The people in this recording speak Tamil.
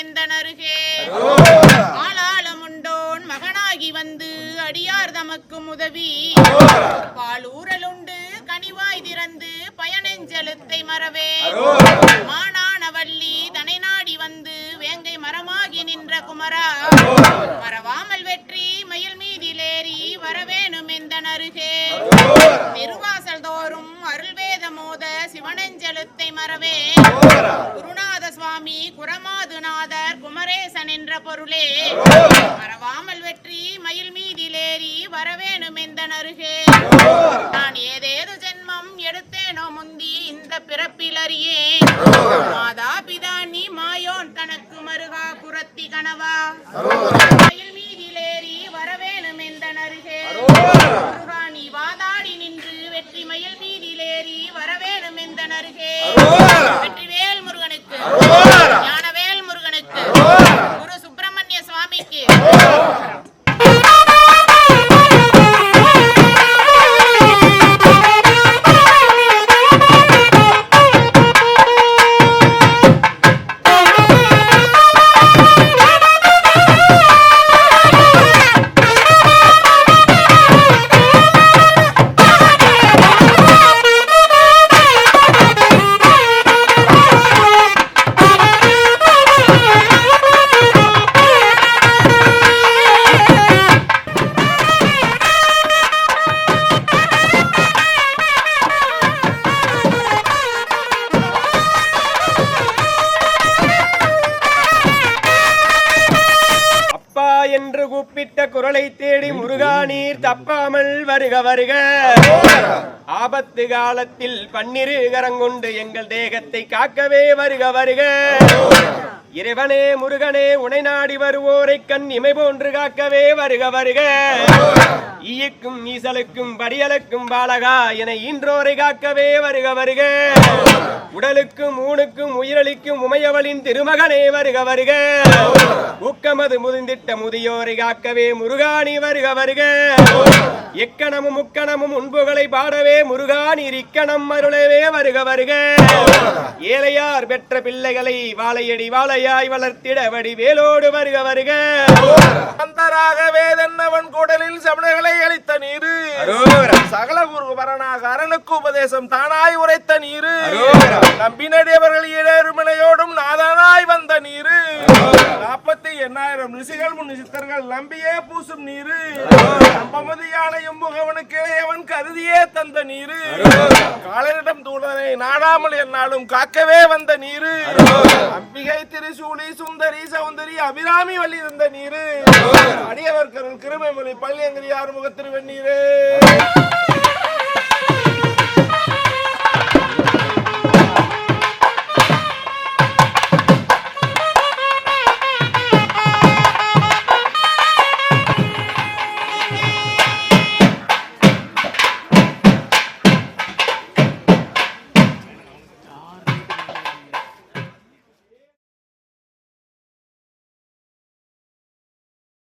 எந்தனருகே ஆளாளமுண்டோன் மகனாகி வந்து அடியார் தமக்கும் உதவி. பாலூரலுண்டு கனிவாய் திறந்து பயனெஞ்செழுத்தை மறவே. மானான வள்ளி தனை நாடி வந்து வேங்கை மரமாகி நின்ற குமரா. மறவாமல் வெற்றி மயில் மீதிலேறி வரவேணும் எந்தனருகே திருவாசல் தோறும் அருள்வேத மோத சிவனெஞ்செழுத்தை மறவே. குருநாத சுவாமி குரமா பொருளே. வரவாமல் வெற்றி மயில் மீதிலேறி வரவேணும் இந்த நருகே நான் ஏதேது ஜென்மம் எடுத்தேனோ முந்தி இந்த பிறப்பில் அறியேன். மாதா பிதா நீ மாயோன் தனக்கு மருகா குரத்தி கனவா. மயில் மீதிலேறி வரவேணும் இந்த நருகே முருகா நீ வாதாடி நின்று வெற்றி மயில் மீதிலேறி வரவேணும் இந்த நருகே வெற்றி கூப்பிட்ட குரலை தேடி முருகா நீர் தப்பாமல் வருக வருக. ஆபத்து காலத்தில் பன்னிரு கரங்கொண்டு எங்கள் தேகத்தை காக்கவே வருக வருக. இறைவனே முருகனே உனை நாடி வருவோரை கண் இமை போன்று காக்கவே வருக வருக. ஈயக்கும் ஈசலுக்கும் படியலுக்கும் பாலகா என ஈன்றோரை காக்கவே வருக வருக. உடலுக்கும் ஊனுக்கும் உயிரளிக்கும் உமையவளின் திருமகனே வருக வருக. ஊக்கமது முதிர்ந்திட்ட முதியோரை காக்கவே முருகாணி வருக வருக. எக்கணமும் முக்கணமும் உண்புகளை பாடவே முருகாணி இக்கணம் அருளவே வருக வருக. ஏழையார் பெற்ற பிள்ளைகளை வாழையடி வாழையாய் வளர்த்திட வடிவேலோடு வருக வருக. அந்தராக வேதன்னவன் குடலில் சமணர்களை அளித்த நீரு. சகல குரு பரணாக அரணுக்கு உபதேசம் தானாய் உரைத்த நீரு. நம்பினடியவர்கள் இடருமனையோடும் நாதனாய் வந்த நீரு. எண்ணாயிரம் ரிஷிகள் முன் சித்தர்கள் நம்பியே பூசும் நீரு. நம்பமது யானையும் முகவனுக்கு அவன் கருதியே தந்த நீரு. காலனிடம் தூணனை நாடாமல் என்னாலும் காக்கவே வந்த நீரு. அம்பிகை திருசூலி சுந்தரி சௌந்தரி அபிராமி வழி இருந்த நீரு. அடியவர்கரன் கிருமை மொழி பள்ளியங்கிரி ஆறுமுக திருவெண்ணீரே.